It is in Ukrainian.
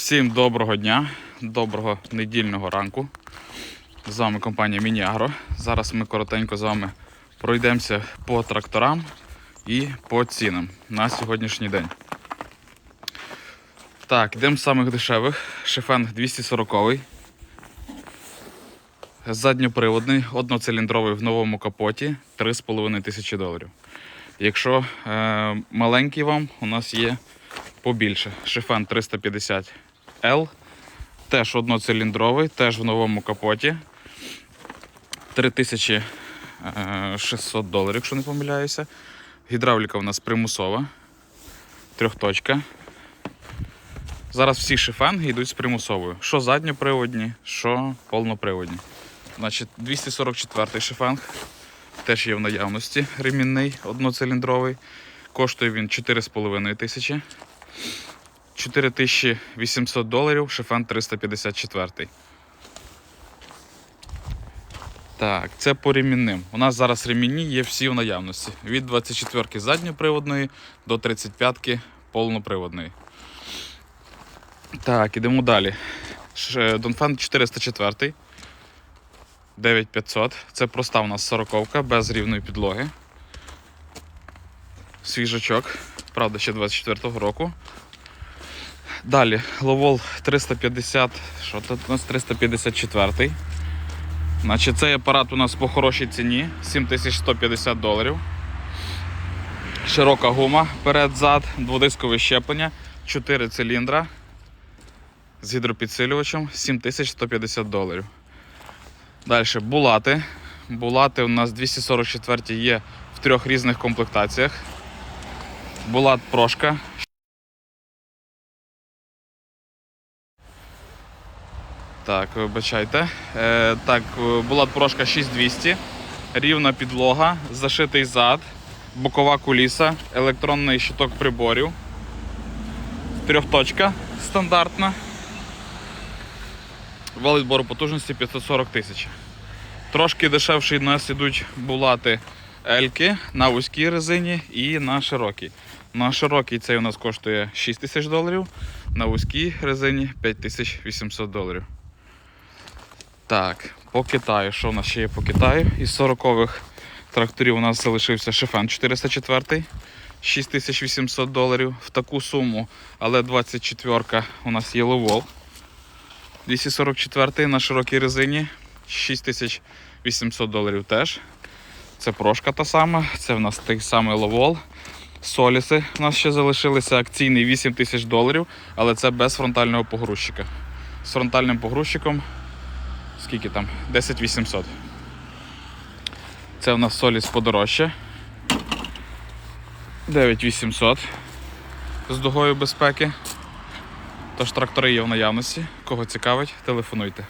Всім доброго дня, доброго недільного ранку. З вами компанія Мініагро. Зараз ми коротенько з вами пройдемося по тракторам і по цінам на сьогоднішній день. Так, йдемо з самих дешевих. Шефен 240 Задньоприводний, одноциліндровий в новому капоті 3,5 тисячі доларів. Якщо е, маленький вам, у нас є побільше. Шифен 350 L, теж одноциліндровий, теж в новому капоті. 3600 доларів, якщо не помиляюся. Гідравліка у нас примусова. Трьохточка. Зараз всі шифенги йдуть з примусовою. Що задньоприводні, що повноприводні. Значить, 244 шифенг. Теж є в наявності ремінний, одноциліндровий. Коштує він 4,5 тисячі. 4800 доларів, шифен 354. Так, це по ремінним. У нас зараз ремінні є всі в наявності. Від 24 задньоприводної до 35 повноприводної. Так, ідемо далі. Ш- Донфен 404. 9500. Це проста у нас сороковка без рівної підлоги. Свіжачок. Правда, ще 24-го року. Далі, Ловол 350. Що тут у нас 354. Значить, цей апарат у нас по хорошій ціні 7150 доларів. Широка гума перед-зад, дводискове щеплення, 4 циліндра з гідропідсилювачем 7150 доларів. Далі булати. Булати у нас 244 є в трьох різних комплектаціях. Булат прошка. Так, вибачайте. Е, так, е, булат прошка 6200, рівна підлога, зашитий зад, бокова куліса, електронний щиток приборів. Трьохточка стандартна. Вал відбору потужності 540 тисяч. Трошки дешевші у нас ідуть булати Ельки на вузькій резині і на широкій. На широкій цей у нас коштує 6 тисяч доларів, на вузькій резині 5800 доларів. Так, по Китаю. Що у нас ще є по Китаю? Із 40-х тракторів у нас залишився Шифен 404, 6800 доларів. В таку суму, але 24-ка у нас є Ловол. 244 на широкій резині 6800 доларів теж. Це прошка та сама, це в нас той самий ловол. Соліси у нас ще залишилися акційний 8 тисяч доларів, але це без фронтального погрузчика. З фронтальним погрузчиком скільки там? 10 800. Це у нас соліс подорожче. 9800 з дугою безпеки. Тож трактори є в наявності. Кого цікавить, телефонуйте.